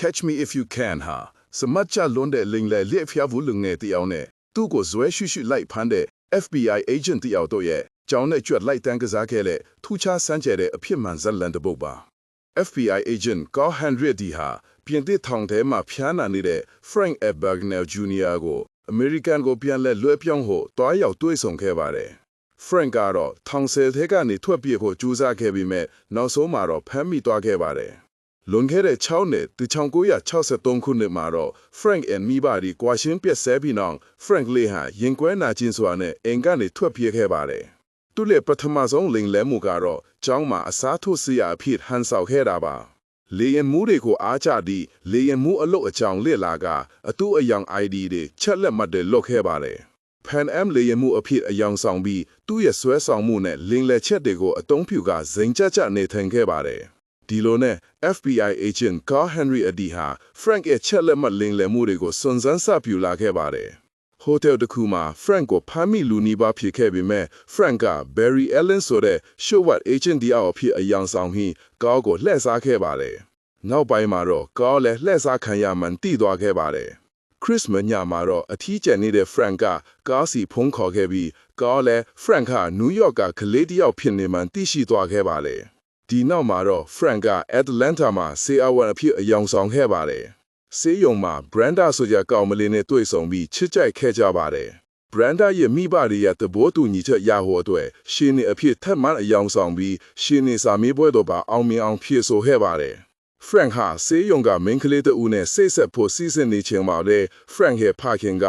Catch Me If You Can ဟာစမတ်ချလွန်တဲ့လိန်လေလက်ဖျားဘူးလူငယ်တယောက်နဲ့သူ့ကိုဇွဲရှုရှုလိုက်ဖမ်းတဲ့ FBI agent တယောက်တို့ရဲ့ကြောင်းနဲ့ကြွက်လိုက်တန်းကစားခဲ့တဲ့ထူးခြားစမ်းကြဲတဲ့အဖြစ်မှန်ဇက်လန်တစ်ပုဒ်ပါ FBI agent Carl Henry D ဟာပြင်သစ်ထောင်ထဲမှာဖျားနာနေတဲ့ Frank A. Bagnell Jr. ကို American ကိုပြန်လဲလွှဲပြောင်းဖို့တွားရောက်တွေ့ဆုံခဲ့ပါတယ်။ Frank ကတော့ထောင်ဆယ်ထဲကနေထွက်ပြေးဖို့ကြိုးစားခဲ့ပြီးမဲ့နောက်ဆုံးမှာတော့ဖမ်းမိသွားခဲ့ပါတယ်။ လွန်ခဲ့တဲ့6နှစ်1963ခုနှစ်မှာတော့ Frank and မိဘဒီကွာရှင်းပြက်ဆဲပြီးနောက် Frank လေးဟာရင်ကွဲနာကျင်စွာနဲ့အိမ်ကနေထွက်ပြေးခဲ့ပါတယ်။သူ့ရဲ့ပထမဆုံးလိန်လဲမှုကတော့ကျောင်းမှာအစားထိုးစရာအဖြစ်ဟန်ဆောင်ခဲ့တာပါ။လေရင်မှုတွေကိုအားချသည့်လေရင်မှုအလုပ်အကြောင်းလေ့လာကအတူအယောင် ID တွေချက်လက်မှတ်တွေလွတ်ခဲ့ပါတယ်။ Pan Am လေရင်မှုအဖြစ်အယောင်ဆောင်ပြီးသူ့ရဲ့ဆွဲဆောင်မှုနဲ့လင်းလက်ချက်တွေကိုအသုံးပြုကဇိမ်ကြကြနေထိုင်ခဲ့ပါတယ်။ ဒီလိုနဲ့ FBI agent Carl Henry Adi ဟာ Frank ရဲ့ချက်လက်မှတ်လင်းလည်မှုတွေကိုစွန့်စမ်းစပြူလာခဲ့ပါတယ်။ဟိုတယ်တစ်ခုမှာ Frank ကိုဖမ်းမိလူနီးပါးဖြစ်ခဲ့ပေမဲ့ Frank က Barry Allen ဆိုတဲ့ Showat agent တယောက်အဖြစ်အယောင်ဆောင်ပြီးကားကိုလှည့်စားခဲ့ပါတယ်။နောက်ပိုင်းမှာတော့ကားလည်းလှည့်စားခံရမှန်သိသွားခဲ့ပါတယ်။ Chris မညမှာတော့အထီးကျန်နေတဲ့ Frank ကကားစီဖုံးခေါ်ခဲ့ပြီးကားလည်း Frank ကနယူးယောက်ကကလေးတယောက်ဖြစ်နေမှန်သိရှိသွားခဲ့ပါတယ်။ ဒီနောက်မှာတော့ Frank က Atlanta မှာဆေးအဝန်အဖြစ်အယောင်ဆောင်ခဲ့ပါတယ်။ဆေးရုံမှာ Brenda ဆိုကြကောင်မလေးနဲ့တွေ့ဆုံပြီးချစ်ကြိုက်ခဲ့ကြပါတယ်။ Brenda ရဲ့မိဘတွေရဲ့သဘောတူညီချက်ရဟောအတွက်ရှင်နေအဖြစ်ထပ်မံအယောင်ဆောင်ပြီးရှင်နေစာမေးပွဲတော်ပါအောင်မြင်အောင်ဖြည့်ဆို့ခဲ့ပါတယ်။ Frank ဟာဆေးရုံကမင်းကလေးတဦးနဲ့စိတ်ဆက်ဖို့စီစဉ်နေချိန်မှာလေ Frank ရဲ့ဖခင်က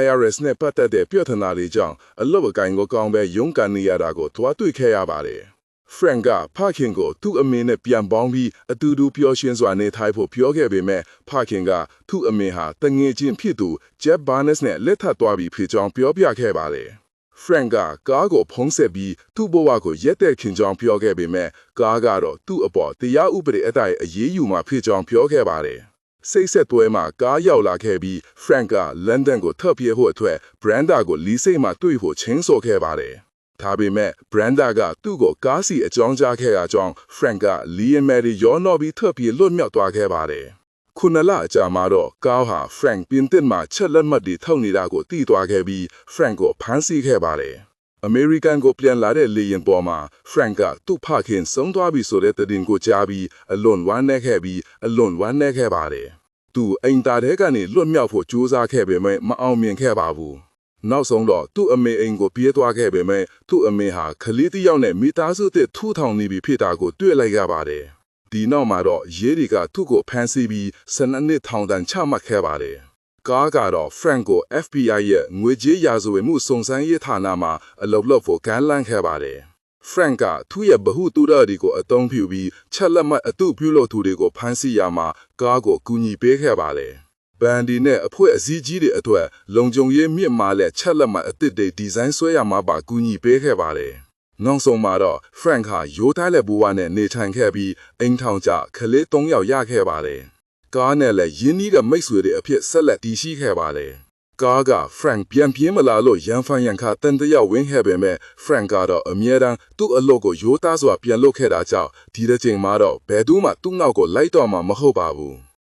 IRS နဲ့ပတ်သက်တဲ့ပြဿနာတွေကြောင့်အလုပ်အကိုင်ကိုကောင်းပဲရုန်းကန်နေရတာကိုတွားတွေ့ခဲ့ရပါတယ်။ Frank ကဖခင်ကိုသူ့အမေနဲ့ပြန်ပေါင်းပြီးအတူတူပျော်ရွှင်စွာနေထိုင်ဖို့ပြောခဲ့ပေမဲ့ဖခင်ကသူ့အမေဟာတငယ်ချင်းဖြစ်သူ Jeff Barnes နဲ့လက်ထပ်သွားပြီးဖြစ်ကြောင်းပြောပြခဲ့ပါတယ်။ Frank ကကားကိုဖုံးဆက်ပြီးသူ့ဘဝကိုရက်တဲ့ခင်ကြောင်းပြောခဲ့ပေမဲ့ကားကတော့သူ့အပေါ်တရားဥပဒေအတိုင်းအရေးယူမှာဖြစ်ကြောင်းပြောခဲ့ပါတယ်။စိတ်ဆက်သွဲမှာကားရောက်လာခဲ့ပြီး Frank ကလန်ဒန်ကိုထွက်ပြေးဖို့အတွက် Brenda ကိုလီစိတ်မှတွေ့ဖို့ချင်းဆိုခဲ့ပါတယ်။ ဒါပေမဲ့ Brenda ကသူ့ကိုကားစီအကြောင်းကြားခဲ့တာကြောင့် Frank ကလီယန်မယ်ရီရောနော်ပြီးထွက်ပြေးလွတ်မြောက်သွားခဲ့ပါတယ်။ခုနလအကြာမှာတော့ကားဟာ Frank ပြင်သစ်မှာချက်လက်မှတ်တွေထုတ်နေတာကိုသိသွားခဲ့ပြီး Frank ကိုဖမ်းဆီးခဲ့ပါတယ်။ American ကိုပြန်လာတဲ့လေယာဉ်ပေါ်မှာ Frank ကသူ့ဖခင်ဆုံးသွားပြီဆိုတဲ့သတင်းကိုကြားပြီးအလွန်ဝမ်းနည်းခဲ့ပြီးအလွန်ဝမ်းနည်းခဲ့ပါတယ်။သူအိမ်သားတဲ့ကနေလွတ်မြောက်ဖို့ကြိုးစားခဲ့ပေမဲ့မအောင်မြင်ခဲ့ပါဘူး။ နောက်ဆုံးတော့သူ့အမေအိမ်ကိုပြေးသွားခဲ့ပေမဲ့သူ့အမေဟာခလေးတစ်ယောက်နဲ့မိသားစုသစ်ထူထောင်နေပြီဖြစ်တာကိုတွေ့လိုက်ရပါတယ်။ဒီနောက်မှာတော့ရဲတွေကသူ့ကိုဖမ်းဆီးပြီးစနစ်နှစ်ထောင်ဒဏ်ချမှတ်ခဲ့ပါတယ်။ကားကတော့ Frank ကို FBI ရဲ့ငွေကြေးရာဇဝတ်မှုစုံစမ်းရေးဌာနမှာအလုပ်လုပ်ဖို့ကမ်းလှမ်းခဲ့ပါတယ်။ Frank ကသူ့ရဲ့ဗဟုသုတတွေကိုအသုံးပြုပြီးချက်လက်မှတ်အတုပြုလို့သူတွေကိုဖမ်းဆီးရမှာကားကိုကူညီပေးခဲ့ပါတယ်။ ဘန်ဒီနဲ့အဖွဲ့အစည်းကြီးတွေအတွက်လုံခြုံရေးမြင့်မားတဲ့ချက်လက်မှတ်အသစ်တွေဒီဇိုင်းဆွဲရမှာပါကူညီပေးခဲ့ပါတယ်။နောက်ဆုံးမှာတော့ Frank ဟာရိုးသားတဲ့ဘဝနဲ့နေထိုင်ခဲ့ပြီးအိမ်ထောင်ကျကလေး၃ယောက်ရခဲ့ပါတယ်။ကားနဲ့လည်းရင်းနှီးတဲ့မိတ်ဆွေတွေအဖြစ်ဆက်လက်တည်ရှိခဲ့ပါတယ်။ကားက Frank ပြန်ပြေးမလာလို့ရန်ဖန်ရန်ခါတန်တယောက်ဝင်းခဲ့ပေမဲ့ Frank ကတော့အမြဲတမ်းသူ့အလုပ်ကိုရိုးသားစွာပြန်လုပ်ခဲ့တာကြောင့်ဒီတစ်ချိန်မှာတော့ဘယ်သူမှသူ့နောက်ကိုလိုက်တော့မှာမဟုတ်ပါဘူး။